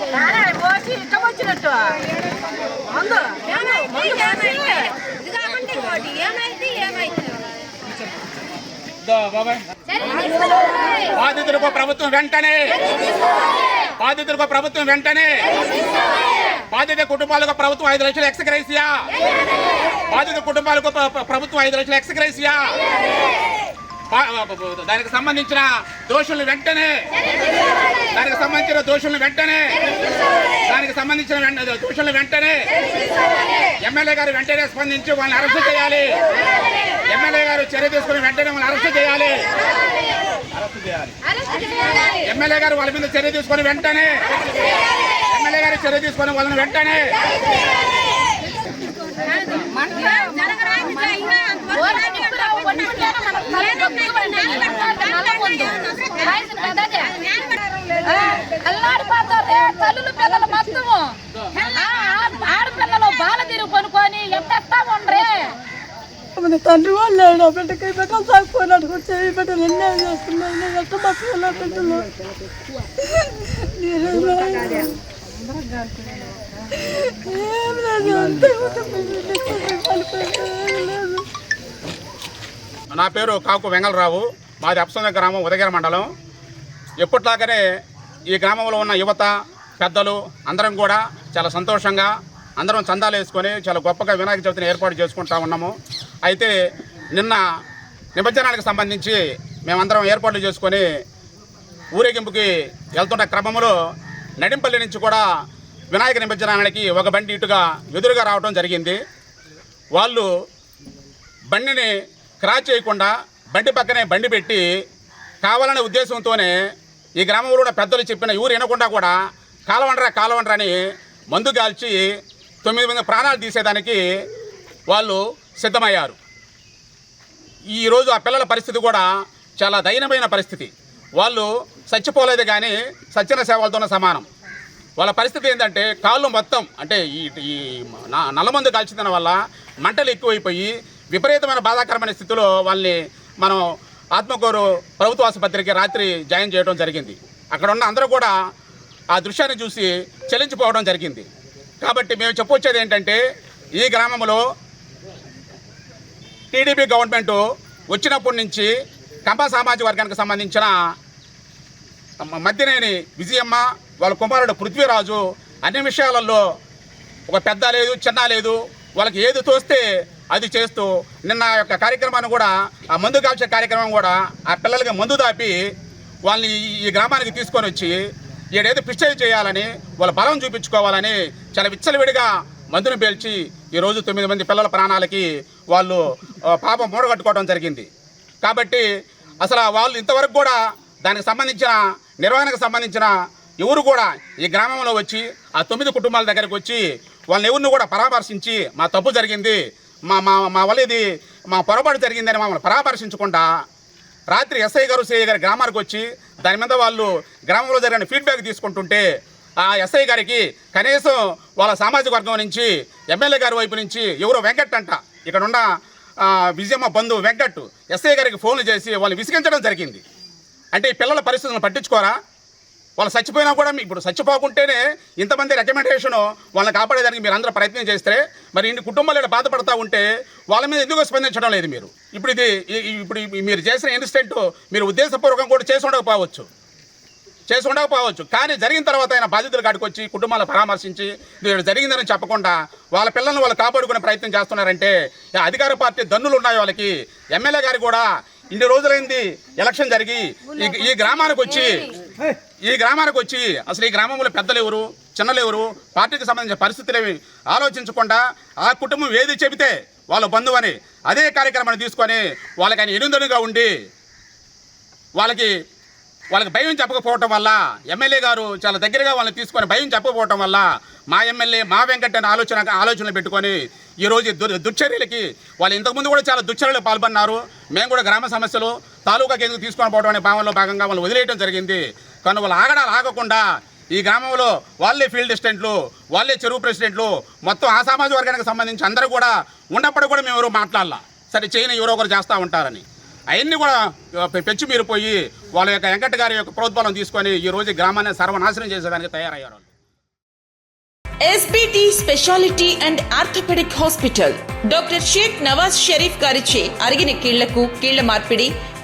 ఇష్టం వచ్చినట్టు బాధితులకు ప్రభుత్వం వెంటనే. బాధితులకు ప్రభుత్వం వెంటనే. బాధిత కుటుంబాలకు ప్రభుత్వం ఐదు లక్షల ఎక్స్గ్రైసియా? బాధిత కుటుంబాలకు ప్ర- ప్ర- ప్రభుత్వం ఐదు లక్షల ఎక్స్గ్రైసియా? దానికి సంబంధించిన దోషులను వెంటనే దానికి సంబంధించిన దోషులను వెంటనే దానికి సంబంధించిన వెంట- దోషులను వెంటనే ఎమ్మెల్యే గారు వెంటనే స్పందించి వాళ్ళని అరెస్ట్ చేయాలి. ఎమ్మెల్యే గారు చర్య తీసుకుని వెంటనే వాళ్ళని అరెస్ట్ చేయాలి. ఎమ్మెల్యే గారు వాళ్ళ మీద చర్య తీసుకొని వెంటనే ఎమ్మెల్యే గారు చర్య తీసుకొని వాళ్ళని వెంటనే అల్లాడిపోతారే తల్లులు పిల్లలు మొత్తము ఆ, ఆడపిల్లలు బాల తీరు కొనుక్కొని ఎంత ఉండ్రే తండ్రి వాళ్ళు ఆ బిడ్డకి బిడ్డలు సాగిపోయినాడు వచ్చి ఈ బిడ్డలు ఎన్నో చేస్తున్నాయి. నేను ఎంత బిడ్డలు? ఏం లేదు అంతే. నా పేరు కాకు వెంగళరావు. మాది అప్సంద గ్రామం ఉదగిర మండలం. ఎప్పట్లాగానే ఈ గ్రామంలో ఉన్న యువత పెద్దలు అందరం కూడా చాలా సంతోషంగా అందరం చందాలు వేసుకొని చాలా గొప్పగా వినాయక చవితిని ఏర్పాటు చేసుకుంటా ఉన్నాము. అయితే నిన్న నిమజ్జనానికి సంబంధించి మేమందరం ఏర్పాట్లు చేసుకొని ఊరేగింపుకి వెళ్తున్న క్రమంలో నడింపల్లి నుంచి కూడా వినాయక నిమజ్జనానికి ఒక బండి ఇటుగా ఎదురుగా రావడం జరిగింది. వాళ్ళు బండిని క్రాచ్ చేయకుండా బండి పక్కనే బండి పెట్టి కావాలనే ఉద్దేశంతోనే ఈ గ్రామంలో కూడా పెద్దలు చెప్పిన ఊరు వినకుండా కూడా కాలవండరా కాలవండరా అని మందు కాల్చి తొమ్మిది మంది ప్రాణాలు తీసేదానికి వాళ్ళు సిద్ధమయ్యారు. ఈరోజు ఆ పిల్లల పరిస్థితి కూడా చాలా దయనమైన పరిస్థితి. వాళ్ళు చచ్చిపోలేదు కానీ సచ్చిన సేవలతోనే సమానం. వాళ్ళ పరిస్థితి ఏంటంటే కాళ్ళు మొత్తం అంటే ఈ నల్లమందు కాల్చిన వల్ల మంటలు ఎక్కువైపోయి విపరీతమైన బాధాకరమైన స్థితిలో వాళ్ళని మనం ఆత్మకూరు ప్రభుత్వ ఆసుపత్రికి రాత్రి జాయిన్ చేయడం జరిగింది. అక్కడ ఉన్న అందరూ కూడా ఆ దృశ్యాన్ని చూసి చెల్లించిపోవడం జరిగింది. కాబట్టి మేము చెప్పొచ్చేది ఏంటంటే ఈ గ్రామంలో టీడీపీ గవర్నమెంట్ వచ్చినప్పటి నుంచి కంప సామాజిక వర్గానికి సంబంధించిన మధ్యనేని మద్దినేని విజయమ్మ వాళ్ళ కుమారుడు పృథ్వీరాజు అన్ని విషయాలలో ఒక పెద్ద లేదు చిన్న లేదు వాళ్ళకి ఏది తోస్తే అది చేస్తూ నిన్న ఆ యొక్క కార్యక్రమాన్ని కూడా ఆ మందు కాల్చే కార్యక్రమం కూడా ఆ పిల్లలకి మందు దాపి వాళ్ళని ఈ- ఈ గ్రామానికి తీసుకొని వచ్చి ఈడేదో పిస్టైల్ చేయాలని వాళ్ళ బలం చూపించుకోవాలని చాలా విచ్చలవిడిగా మందును పేల్చి ఈరోజు తొమ్మిది మంది పిల్లల ప్రాణాలకి వాళ్ళు పాపం మూడగట్టుకోవడం జరిగింది. కాబట్టి అసలు వాళ్ళు ఇంతవరకు కూడా దానికి సంబంధించిన నిర్వహణకు సంబంధించిన ఎవరు కూడా ఈ గ్రామంలో వచ్చి ఆ తొమ్మిది కుటుంబాల దగ్గరకు వచ్చి వాళ్ళని ఎవరిని కూడా పరామర్శించి మా తప్పు జరిగింది మా మా మా వల్ల ఇది మా పొరపాటు జరిగిందని మమ్మల్ని పరామర్శించకుండా రాత్రి ఎస్ఐ గారు సిఐ గారి గ్రామానికి వచ్చి దాని మీద వాళ్ళు గ్రామంలో జరిగిన ఫీడ్బ్యాక్ తీసుకుంటుంటే ఆ ఎస్ఐ గారికి కనీసం వాళ్ళ సామాజిక వర్గం నుంచి ఎమ్మెల్యే గారి వైపు నుంచి ఎవరో వెంకట్ అంట. ఇక్కడున్న విజయమ్మ బంధువు వెంకట్ ఎస్ఐ గారికి ఫోన్లు చేసి వాళ్ళని విసిగించడం జరిగింది. అంటే ఈ పిల్లల పరిస్థితులను పట్టించుకోరా? వాళ్ళు చచ్చిపోయినా కూడా మీ- ఇప్పుడు చచ్చిపోకుంటేనే ఇంతమంది రికమెండేషన్ వాళ్ళని కాపాడేదానికి మీరు అందరూ ప్రయత్నం చేస్తే మరి ఇన్ని కుటుంబాలు ఇక్కడ బాధపడతా ఉంటే వాళ్ళ మీద ఎందుకు స్పందించడం లేదు మీరు? ఇప్పుడు ఇది ఇప్పుడు మీరు చేసిన ఇన్సిడెంట్ మీరు ఉద్దేశపూర్వకం కూడా చేసి ఉండకపోవచ్చు. చేసి ఉండకపోవచ్చు. కానీ జరిగిన తర్వాత ఆయన బాధితులు కాడికి వచ్చి కుటుంబాలను పరామర్శించి ఇది ఇక్కడ జరిగిందని చెప్పకుండా వాళ్ళ పిల్లల్ని వాళ్ళు కాపాడుకునే ప్రయత్నం చేస్తున్నారంటే అధికార పార్టీ దన్నులు ఉన్నాయి వాళ్ళకి. ఎమ్మెల్యే గారు కూడా ఇన్ని రోజులైంది ఎలక్షన్ జరిగి ఈ- ఈ గ్రామానికి వచ్చి ఈ గ్రామానికి వచ్చి అసలు ఈ గ్రామంలో పెద్దలు ఎవరు చిన్నలు ఎవరు పార్టీకి సంబంధించిన పరిస్థితులు ఏమి ఆలోచించకుండా ఆ కుటుంబం ఏది చెబితే వాళ్ళ బంధువు అని అదే కార్యక్రమాన్ని తీసుకొని వాళ్ళకి ఆయన ఎనుదనుగా ఉండి వాళ్ళకి వాళ్ళకి భయం చెప్పకపోవటం వల్ల ఎమ్మెల్యే గారు చాలా దగ్గరగా వాళ్ళని తీసుకొని భయం చెప్పకపోవటం వల్ల మా ఎమ్మెల్యే మా వెంకట్ అనే ఆలోచన ఆలోచనలు పెట్టుకొని ఈరోజు దు దుర్ దుశ్చర్యలకి వాళ్ళు ఇంతకుముందు కూడా చాలా దుశ్చర్యలు పాల్పడినారు. మేము కూడా గ్రామ సమస్యలు తాలూకా కేంద్రం తీసుకొని పోవడం అనే భావంలో భాగంగా వాళ్ళు వదిలేయడం జరిగింది. కానీ వాళ్ళు ఆగడాలు ఆగకుండా ఈ గ్రామంలో వాళ్ళే ఫీల్డ్ అసిస్టెంట్లు వాళ్ళే చెరువు ప్రెసిడెంట్లు మొత్తం ఆ సామాజిక వర్గానికి సంబంధించి అందరూ కూడా ఉన్నప్పుడు కూడా మేము ఎవరు మాట్లాడాల. సరే చేయని ఎవరో ఒకరు చేస్తూ ఉంటారని. అవన్నీ కూడా పెంచి మీరు పోయి వాళ్ళ యొక్క వెంకట గారి యొక్క ప్రోద్బలం తీసుకొని ఈ రోజు గ్రామాన్ని సర్వనాశనం చేసేదానికి తయారయ్యారు SBT speciality and orthopaedic hospital doctor Sheikh Nawaz Sharif గారిచే అరిగిన కీళ్ళకు కీళ్ళ మార్పిడి